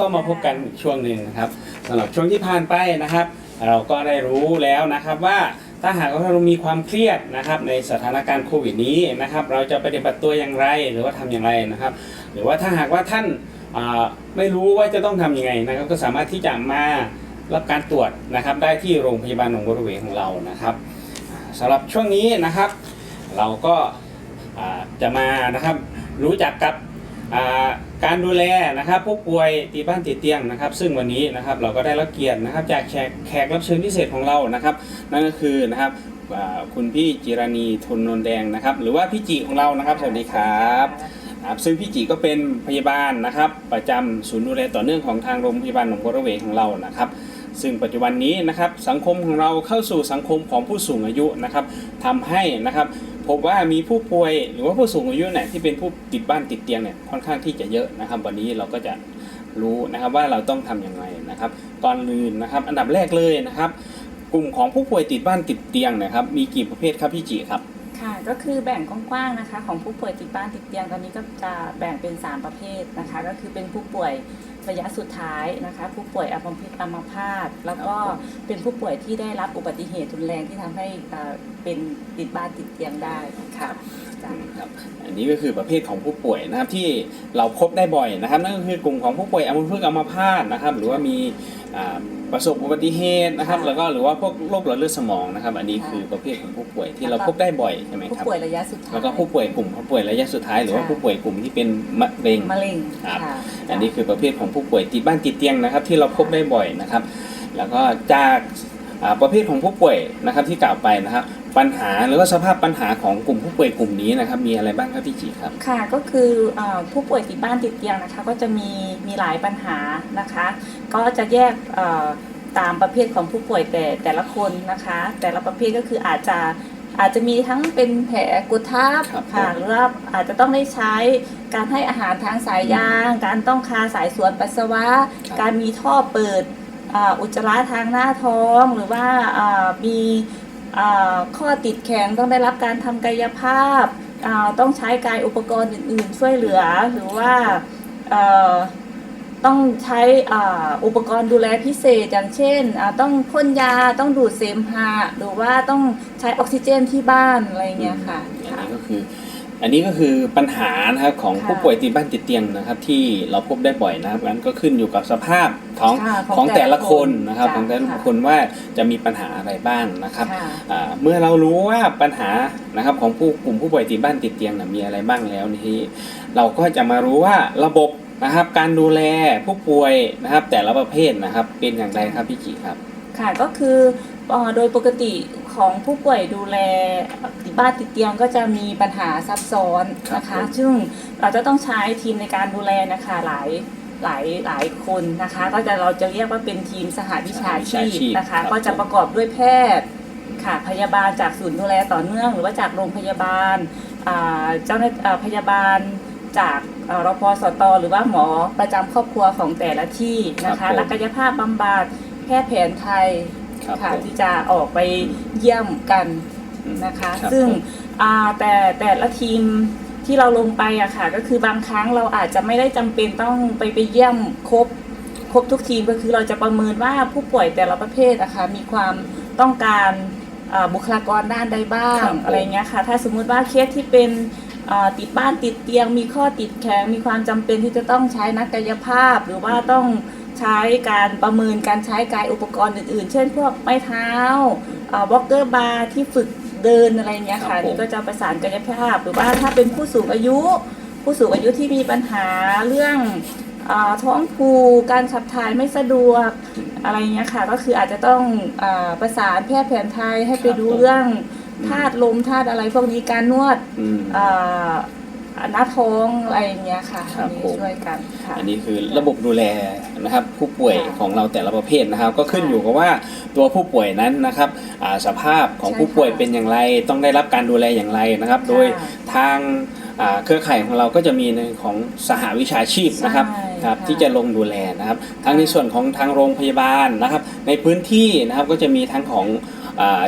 ก็มาพบกันอีกช่วงหนึ่งนะครับสำหรับช่วงที่ผ่านไปนะครับ เราก็ได้รู้แล้วนะครับว่าถ้าหากว่าเรามีความเครียดนะครับในสถานการณ์โควิดนี้นะครับ เราจะปฏิบัติตัวอย่างไรหรือว่าทำอย่างไรนะครับ หรือว่าถ้าหากว่าท่านไม่รู้ว่าจะต้องทำยังไงนะครับ ก็สามารถที่จะมารับการตรวจนะครับ ได้ที่โรงพยาบาลหนองบัวระเวของเรานะครับอ่าสำหรับช่วงนี้นะครับ เราก็จะมานะครับรู้จักกับ การดูแลนะครับผู้ป่วยติดบ้านติดเตียงนะครับ ซึ่งวันนี้นะครับเราก็ได้รับเกียรตินะครับ จากแขกแขกรับเชิญพิเศษของเรานะครับ นั่นก็คือนะครับคุณพี่จิรานีทนนนแดงนะครับ หรือว่าพี่จิของเรานะครับสวัสดีครับครับซึ่งพี่จิก็เป็นพยาบาลนะครับ ประจำศูนย์ดูแลต่อเนื่องของทางโรงพยาบาลหนองบัวระเวของเรานะครับ ซึ่งปัจจุบันนี้นะครับสังคมของเราเข้าสู่สังคมของผู้สูงอายุนะครับทำให้นะครับพบว่ามีผู้ป่วยหรือว่าผู้สูงอายุเนี่ยที่เป็นผู้ติดบ้านติดเตียงเนี่ยค่อนข้างที่จะเยอะนะครับ วันนี้เราก็จะรู้นะครับว่าเราต้องทำอย่างไรนะครับก่อนอื่นนะครับ อันดับแรกเลยนะครับ กลุ่มของผู้ป่วยติดบ้านติดเตียงนะครับ มีกี่ประเภทครับพี่จีครับค่ะก็คือแบ่งกว้างๆนะคะ ของผู้ป่วยติดบ้านติดเตียงตอนนี้ก็จะแบ่งเป็น 3 ประเภทนะคะ ก็คือเป็นผู้ป่วย ระยะสุดท้ายนะคะผู้ป่วยอัมพฤกษ์อัมพาตแล้วก็เป็นผู้ป่วยที่ได้รับอุบัติเหตุรุนแรงที่ทำให้เอ่อเป็นติดบ้านติดเตียงได้ค่ะจ้ะครับอันนี้ก็คือประเภทของผู้ป่วยนะครับที่เราพบได้บ่อยนะครับ นั่นก็คือกลุ่มของผู้ป่วยอัมพฤกษ์อัมพาตนะครับ หรือว่ามีอ่า ประสบอุบัติเหตุนะครับค่ะแล้วก็หรือว่าพวกโรคหลอดเลือดสมองนะครับ อันนี้ค่ะคือประเภทของผู้ป่วยที่เราพบได้บ่อยใช่ไหมผู้ครับป่วยระยะสุดท้ายแล้วก็ผู้ป่วยกลุ่มผู้ป่วยระยะสุดท้ายหรือว่าค่ะผู้ป่วยกลุ่มที่เป็นมะเร็งมะเร็งครับค่ะอันนี้คือประเภทของผู้ป่วยติดบ้านติดเตียงนะครับ ที่เราพบได้บ่อยนะครับ แล้วก็จากอ่า ประเภทของผู้ป่วยนะครับที่กล่าวไปนะครับปัญหาหรือว่าสภาพปัญหาของกลุ่มผู้ป่วยกลุ่มนี้นะครับมีอะไรบ้างครับพี่จีครับค่ะก็คือเอ่อผู้ป่วยติดบ้านติดเตียงนะคะก็จะมีมีหลายปัญหานะคะ ก็จะแยกเอ่อตามประเภทของผู้ป่วยแต่แต่ละคนนะคะ แต่ละประเภทก็คืออาจจะอาจจะมีทั้งเป็นแผลกดทับครับค่ะผมหรือว่าอาจจะต้องได้ใช้การให้อาหารทางสายยาง การต้องคาสายสวนปัสสาวะครับการมีท่อเปิด อ่าอุจจาระทางหน้าท้องหรือว่าอ่ามีอ่าข้อติดแข็งต้องได้รับการทำกายภาพอ่าต้องใช้กายอุปกรณ์อื่น ๆ ช่วยเหลือหรือว่าเอ่อต้องใช้อ่าอุปกรณ์ดูแลพิเศษอย่างเช่นอ่าต้องพ่นยาต้องดูดเสมหะหรือว่าต้องใช้ออกซิเจนที่บ้านอะไรเงี้ยค่ะอันค่ะนี้ก็คือ อันนี้ก็คือปัญหานะครับของค่ะผู้ป่วยติดบ้านติดเตียงนะครับ ที่เราพบได้บ่อยนะครับนั้นก็ขึ้นอยู่กับสภาพของค่ะของแต่ละคนนะครับจ้ะของแต่ละค่ะคนว่าจะมีปัญหาอะไรบ้างนะครับค่ะ อ่าเมื่อเรารู้ว่าปัญหานะครับของผู้กลุ่มผู้ป่วยติดบ้านติดเตียงนะมีอะไรบ้างแล้วนี่เราก็จะมารู้ว่าระบบนะครับการดูแลผู้ป่วยนะครับแต่ละประเภทนะครับเป็นอย่างไรครับพี่จีครับ ค่ะก็คือเอ่อโดยปกติ ของผู้ป่วยดูแลติดบ้านติดเตียงก็จะมีปัญหาซับซ้อนนะครัคะบผมซึ่งเราจะต้องใช้ทีมในการดูแลนะคะหลายหลายหลายคนนะคะ ก็จะเราจะเรียกว่าเป็นทีมสหวิชาชีพนะคะ ก็จะประกอบด้วยแพทย์ค่ะพยาบาลจากศูนย์ดูแลต่อเนื่อง หรือว่าจากโรงพยาบาลอ่าเจ้าหน้าอ่าพยาบาลจากเอ่อรพสต หรือว่าหมอประจำครอบครัวของแต่ละที่นะครัคะบผมและกายภาพบำบัดแพทย์แผนไทย ครับค่ะผมที่จะออกไปเยี่ยมกันนะคะ รับซึ่งผม อ่าแต่แต่ละทีมที่เราลงไปอะค่ะ ก็คือบางครั้งเราอาจจะไม่ได้จำเป็นต้องไปไปเยี่ยมครบครบทุกทีมก็คือเราจะประเมินว่าผู้ป่วยแต่ละประเภทอะค่ะมีความต้องการอ่าบุคลากรด้านใดบ้างครับผม อะไรเงี้ยค่ะ ถ้าสมมุติว่าเคสที่เป็นอ่าติดบ้านติดเตียง มีข้อติดแข็งมีความจำเป็นที่จะต้องใช้นักกายภาพ หรือว่าต้อง ใช้การประเมินการใช้กายอุปกรณ์อื่น ๆ เช่น พวกไม้เท้าวอลเกอร์บาร์ที่ฝึกเดินอะไรเงี้ยครัค่ะบผม นี่ก็จะประสานกายภาพ หรือว่าถ้าเป็นผู้สูงอายุ ผู้สูงอายุที่มีปัญหาเรื่องอาท้องผูกการขับถ่ายไม่สะดวกอะไรเงี้ยค่ะ ก็คืออาจจะต้องอาประสานแพทย์แผนไทยให้ไปดูเรื่องธาตุลมธาตุอะไรพวกนี้การนวด อืมอ่า หน้าท้องอะไรอย่างเงี้ยค่ะครัอับนนี้ผม ช่วยกันค่ะ อันนี้คือระบบดูแลนะครับผู้ป่วยค่ะของเราแต่ละประเภทนะครับ ก็ขึ้นค่ะอยู่กับว่าตัวผู้ป่วยนั้นนะครับอ่าสภาพของใช่ผู้ป่วยค่ะเป็นอย่างไร ต้องได้รับการดูแลอย่างไรนะครับ ค่ะโดยทางอ่าเครือข่ายของเราก็จะมีในของสหวิชาชีพนะครับใช่ครับค่ะที่จะลงดูแลนะครับทั้งในส่วนของทางโรงพยาบาลนะครับ ในพื้นที่นะครับก็จะมีทั้งของอ่า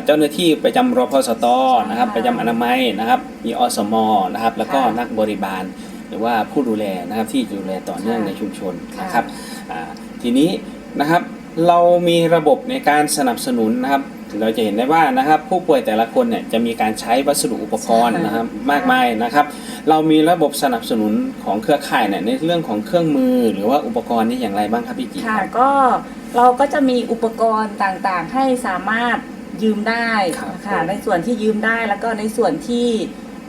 เจ้าหน้าที่ประจำรพสตนะครับ ประจำอนามัยนะครับ มีอสมนะครับ แล้วก็นักบริบาล หรือว่าผู้ดูแลนะครับที่ดูแลต่อเนื่องในชุมชนนะครับทีนี้นะครับเรามีระบบในการสนับสนุนนะครับ เราจะเห็นได้ว่านะครับ ผู้ป่วยแต่ละคนเนี่ยจะมีการใช้วัสดุอุปกรณ์นะครับมากมายนะครับ เรามีระบบสนับสนุนของเครือข่ายเนี่ยในเรื่องของเครื่องมือหรือว่าอุปกรณ์นี่อย่างไรบ้างครับพี่จีค่ะก็เราก็จะมีอุปกรณ์ต่างๆ ให้สามารถ ยืมได้ครับค่ะในส่วนที่ยืมได้แล้วก็ในส่วนที่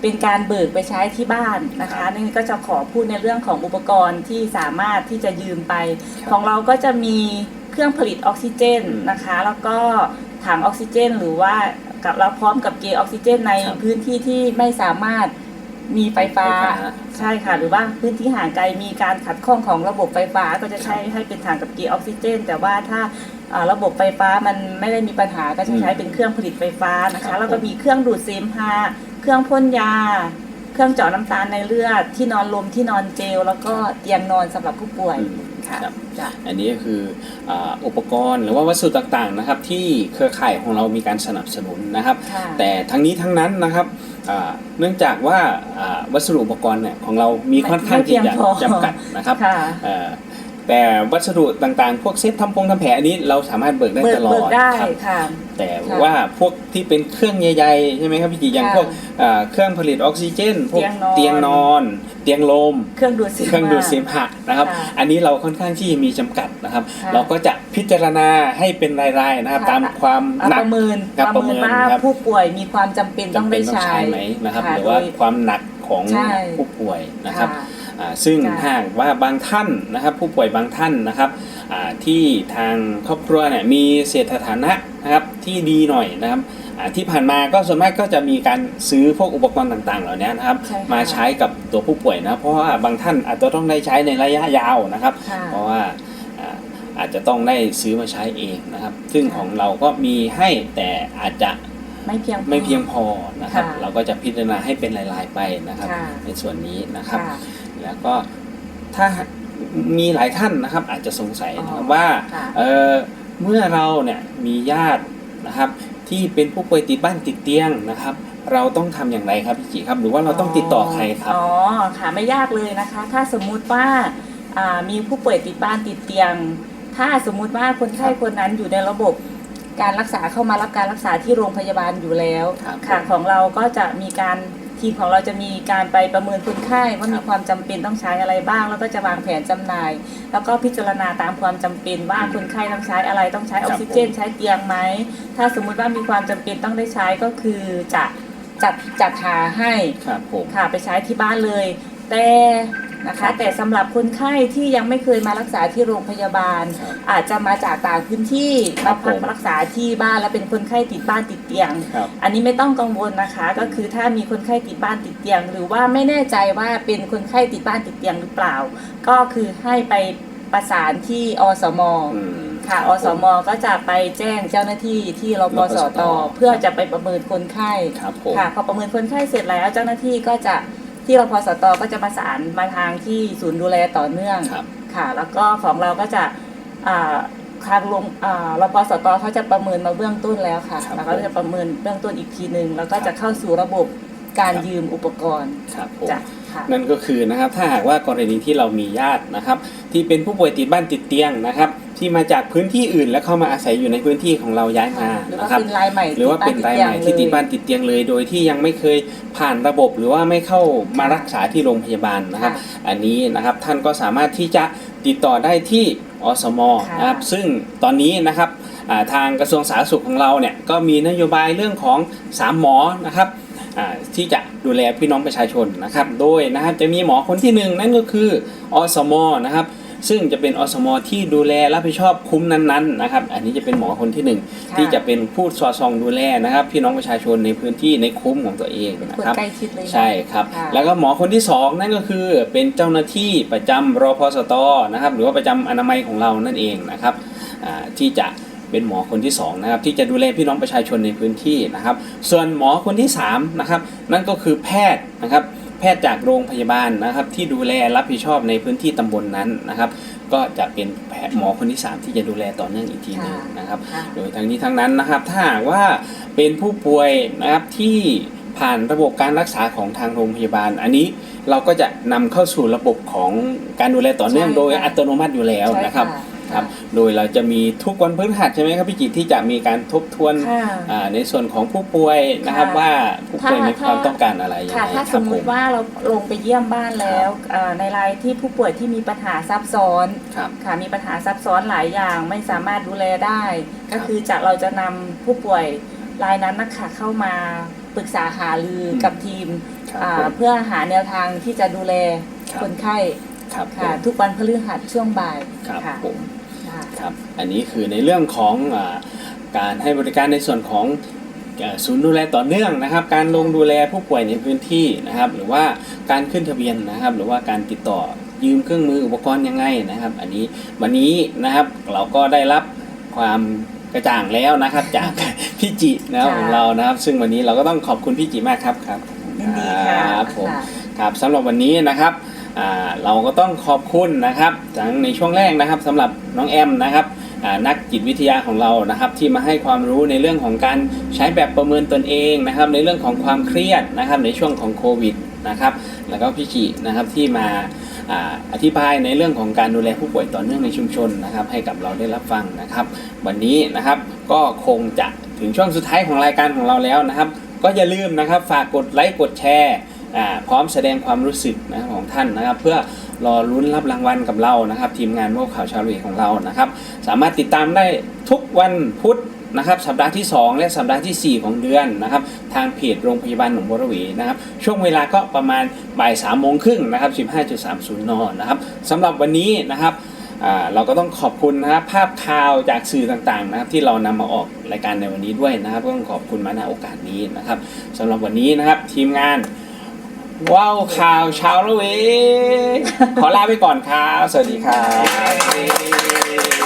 เป็นการเบิกไปใช้ที่บ้านนะครัคะบนี่ก็จะขอพูดในเรื่องของอุปกรณ์ที่สามารถที่จะยืมไปครับของเราก็จะมีเครื่องผลิตออกซิเจนอืมนะคะ แล้วก็ถังออกซิเจน หรือว่ากับเราพร้อมกับเกลออกซิเจนในครับพื้นที่ที่ไม่สามารถ มีไฟฟ้าไฟฟ้า ใช่ค่ะ หรือว่าพื้นที่ห่างไกลมีการขัดข้องของระบบไฟฟ้าก็จะใช้ให้เป็นถังกับเกียร์ออกซิเจน แต่ว่าถ้าอ่าระบบไฟฟ้ามันไม่ได้มีปัญหาก็จะใช้เป็นเครื่องผลิตไฟฟ้านะครัคะบแล้วก็มีเครื่องดูดเสมหะเครื่องพ่นยา เครื่องเจาะน้ำตาลในเลือด ที่นอนลมที่นอนเจล แล้วก็เตียงนอนสำหรับผู้ป่วยอืมค่ะครับจ้ะอันนี้ก็คืออาอุปกรณ์หรือว่าวัสดุต่างๆนะครับที่เครือข่ายของเรามีการสนับสนุนนะครับค่ะแต่ทั้งนี้ทั้งนั้นนะครับ อ่าเนื่องจากว่าอ่าวัสดุอุปกรณ์เนี่ยของเรามีค่อนข้างที่จะจำกัดนะครับค่ะ เอ่อ แต่วัสดุต่างๆ พวกเซตทำพงทำแผลอันนี้เราสามารถเบิกได้เบิกตลอเบิดกได้ครับ ค่ะ แต่ค่ะว่าพวกที่เป็นเครื่องใหญ่ๆใช่ไหมครับพี่จีอย่างค่ะพวกอ่าเครื่องผลิตออกซิเจน พวกเตียงนอนเตียงนอนเตียงลม เครื่องดูดเสมหะเครื่องดูดเสมหะนะครับ ค่ะอันนี้เราค่อนข้างที่มีจำกัดนะครับ ค่ะ เราก็จะพิจารณาให้เป็นรายๆนะครับค่ะตามความอะหนัปก ระเมินครับประเมินประเมินว่าครับ ผู้ป่วยมีความจำเป็นต้องจำเป็ได้นต้องใช้ใช้ไหมนะครับค่ะหรือว่าโดย ความหนักของใช่ ผู้ป่วยนะครับ ค่ะอ่า ซึ่งจ้ะถ้าหากว่าบางท่านนะครับผู้ป่วยบางท่านนะครับอ่าที่ทางครอบครัวเนี่ยมีเศรษฐฐานะนะครับที่ดีหน่อยนะครับอ่าที่ผ่านมาก็ส่วนมากก็จะมีการซื้อพวกอุปกรณ์ต่างๆ เหล่านี้นะครับใช่ค่ะมาใช้กับตัวผู้ป่วยนะเพราะว่าบางท่านอาจจะต้องได้ใช้ในระยะยาวนะครับค่ะเพราะว่าอ่าอาจจะต้องได้ซื้อมาใช้เองนะครับ ซึ่งค่ะของเราก็มีให้แต่อาจจะไม่เพียงพอไม่เพียงพอนะครับค่ะเราก็จะพิจารณาให้เป็นรายๆไปนะครับค่ะในส่วนนี้นะครับค่ะ แล้วก็ถ้ามีหลายท่านนะครับอาจจะสงสัยนะครับอ๋อว่าค่ะเอ่อเมื่อเราเนี่ยมีญาตินะครับ ที่เป็นผู้ป่วยติดบ้านติดเตียงนะครับ เราต้องทำอย่างไรครับพี่จิครับ หรือว่าเราต้องติดต่อใครครับอ๋อค่ะไม่ยากเลยนะคะ ถ้าสมมุติว่าอ่ามีผู้ป่วยติดบ้านติดเตียง ถ้าสมมุติว่าคนไข้คนนั้นอยู่ในระบบการรักษาเข้ามารับการรักษาที่โรงพยาบาลอยู่แล้วครับค่ะของเราก็จะมีการ ทีมของเราจะมีการไปประเมินคนไข้ว่าครัมีบความจำเป็นต้องใช้อะไรบ้าง แล้วก็จะวางแผนจำหน่าย แล้วก็พิจารณาตามความจำเป็นว่าอืมคนไข้ต้องใช้อะไรต้องใช้ออกซิเจนผมใช้เตียงไหมถ้าสมมุติว่ามีความจำเป็นต้องได้ใช้ก็คือจะจัดจัดหาให้ครับผมค่ะไปใช้ที่บ้านเลย แต่ นะครัคะบแต่สำหรับคนไข้ที่ยังไม่เคยมารักษาที่โรงพยาบาลครับอาจจะมาจากต่างพื้นที่ครัมาบพักผมรักษาที่บ้านแล้วเป็นคนไข้ติดบ้านติดเตียงครับอันนี้ไม่ต้องกังวลนะคะ ก็คือถ้ามีคนไข้ติดบ้านติดเตียง หรือว่าไม่แน่ใจว่าเป็นคนไข้ติดบ้านติดเตียงหรือเปล่า ก็คือให้ไปประสานที่อสมอืมค่ะรับอผมสม ก็จะไปแจ้งเจ้าหน้าที่ที่รพสต เพื่อจะไปประเมินคนไข้ครับผมค่ะพอประเมินคนไข้เสร็จแล้วเจ้าหน้าที่ก็จะ ที่รพสตก็จะประสานมาทางที่ศูนย์ดูแลต่อเนื่องครับ ค่ะ แล้วก็ของเราก็จะอ่าทางลงอ่ารพสตเขาจะประเมินมาเบื้องต้นแล้วค่ะครับแล้วก็จะประเมินเบื้องต้นอีกทีหนึ่งแล้วก็ครับจะเข้าสู่ระบบการครับยืมอุปกรณ์ครับผม จ้ะค่ะ นั่นก็คือนะครับถ้าหากว่ากรณีที่เรามีญาตินะครับ ที่เป็นผู้ป่วยติดบ้านติดเตียงนะครับ ที่มาจากพื้นที่อื่น และเข้ามาอาศัยอยู่ในพื้นที่ของเราย้ายมาหรือว่านะครับเป็นรายใหม่หรือว่าเป็นรายใหม่ที่ติดบ้านติดเตียงเลย โดยที่ยังไม่เคยผ่านระบบหรือว่าไม่เข้ามารักษาที่โรงพยาบาลนะครับ อันนี้นะครับท่านก็สามารถที่จะติดต่อได้ที่อสมค่ะนะครับซึ่งตอนนี้นะครับอ่าทางกระทรวงสาธารณสุขของเราเนี่ยก็มีนโยบายเรื่องของ 3 หมอนะครับอ่าที่จะดูแลพี่น้องประชาชนนะครับ โดยนะครับจะมีหมอคนที่หนึ่งนั่นก็คืออสมนะครับ ซึ่งจะเป็นอสมที่ดูแลรับผิดชอบคุ้มนั้นๆนะครับ อันนี้จะเป็นหมอคนที่หนึ่งค่ะ ที่จะเป็นผู้สอดส่องดูแลนะครับ พี่น้องประชาชนในพื้นที่ในคุ้มของตัวเองเป็นนะคนครับ ใกล้ชิดเลยนะ ใช่ครับ ค่ะ แล้วก็หมอคนที่สองนั่นก็คือเป็นเจ้าหน้าที่ประจำรพสตนะครับ หรือว่าประจำอนามัยของเรานั่นเองนะครับอ่าที่จะเป็นหมอคนที่สองนะครับ ที่จะดูแลพี่น้องประชาชนในพื้นที่นะครับ ส่วนหมอคนที่สามนะครับ นั่นก็คือแพทย์นะครับแพทย์จากโรงพยาบาลนะครับ ที่ดูแลรับผิดชอบในพื้นที่ตำบลนนั้นนะครับ ก็จะเป็นแพทย์หมอคนที่สามที่จะดูแลต่อเนื่องอีกทีหนึงค่ะนะครับค่ะโดยทั้งนี้ทั้งนั้นนะครับ ถ้าหากว่าเป็นผู้ป่วยนะครับที่ผ่านระบบการรักษาของทางโรงพยาบาล อันนี้เราก็จะนำเข้าสู่ระบบของการดูแลต่อเนื่องใช่โดยค่ะอัตโนมัติอยู่แล้วใช่นะครับ ค่ะครับ โดยเราจะมีทุกวันพฤหัสใช่ไหมครับพี่จิตที่จะมีการทบทวนค่ะอ่าในส่วนของผู้ป่วยนะครับค่ะว่าผู้ป่วยถ้ามีความถ้า ต้องการอะไรยังค่ะไงถ้าคสรับมผมุมติว่าเราลงไปเยี่ยมบ้านแล้วเอ่อในรายที่ผู้ป่วยที่มีปัญหาซับซ้อนครับ ค่ะมีปัญหาซับซ้อนหลายอย่างไม่สามารถดูแลได้ครัก็บคือจะเราจะนำผู้ป่วยรายนั้นนะคะเข้ามาปรึกษาหารืออม กับทีมครับอ่าผม เพื่อหาแนวทางที่จะดูแลครับ คนไข้ครับผค่ะ มทุกวันพฤหัสช่วงบ่ายครับค่ะ ผม ค่ะครับอันนี้คือในเรื่องของอาการให้บริการในส่วนของเอ่อศูนย์ดูแลต่อเนื่องนะครับ การลงดูแลผู้ป่วยในพื้นที่นะครับ หรือว่าการขึ้นทะเบียนนะครับ หรือว่าการติดต่อยืมเครื่องมืออุปกรณ์ยังไงนะครับ อันนี้วันนี้นะครับเราก็ได้รับความกระจ่างแล้วนะครับจากพี่จินะครับค่ะของเรานะครับ ซึ่งวันนี้เราก็ต้องขอบคุณพี่จิมากครับครับยินดีค่ะครับผมค่ะครับสำหรับวันนี้นะครับอ่า เราก็ต้องขอบคุณนะครับทั้งในช่วงแรกนะครับสำหรับน้องแอมนะครับนักจิตวิทยาของเรานะครับ ที่มาให้ความรู้ในเรื่องของการใช้แบบประเมินตนเองนะครับ ในเรื่องของความเครียดนะครับในช่วงของโควิดนะครับแล้วก็พี่จินะครับที่มาอธิบายในเรื่องของการดูแลผู้ป่วยต่อเนื่องในชุมชนนะครับ ให้กับเราได้รับฟังนะครับ วันนี้นะครับก็คงจะถึงช่วงสุดท้ายของรายการของเราแล้วนะครับ ก็อย่าลืมนะครับฝากกดไลค์กดแชร์ พร้อมแสดงความรู้สึกนะของท่านนะครับ เพื่อรอลุ้นรับรางวัลกับเรานะครับ ทีมงานโลกข่าวชาวเวของเรานะครับ สามารถติดตามได้ทุกวันพุธนะครับสัปดาห์ที่ 2 และสัปดาห์ทีสี่ 4 ของเดือนนะครับทางเพจโรงพยาบาลหนองบัวระเวนะครับช่วงเวลาก็ประมาณบ่าย3ามโมงครึ่งนะครับ15.30 นนะครับสำหรับวันนี้นะครับอ่าเราก็ต้องขอบคุณนะครับภาพข่าวจากสื่อต่างๆนะครับที่เรานำมาออกรายการในวันนี้ด้วยนะครับก็ต้องขอบคุณมาณโอกาสนี้นะครับสำหรับวันนี้นะครับทีมงาน ว้าวข่าวเช้าละเวขอลาไปก่อนครับ สวัสดีครับ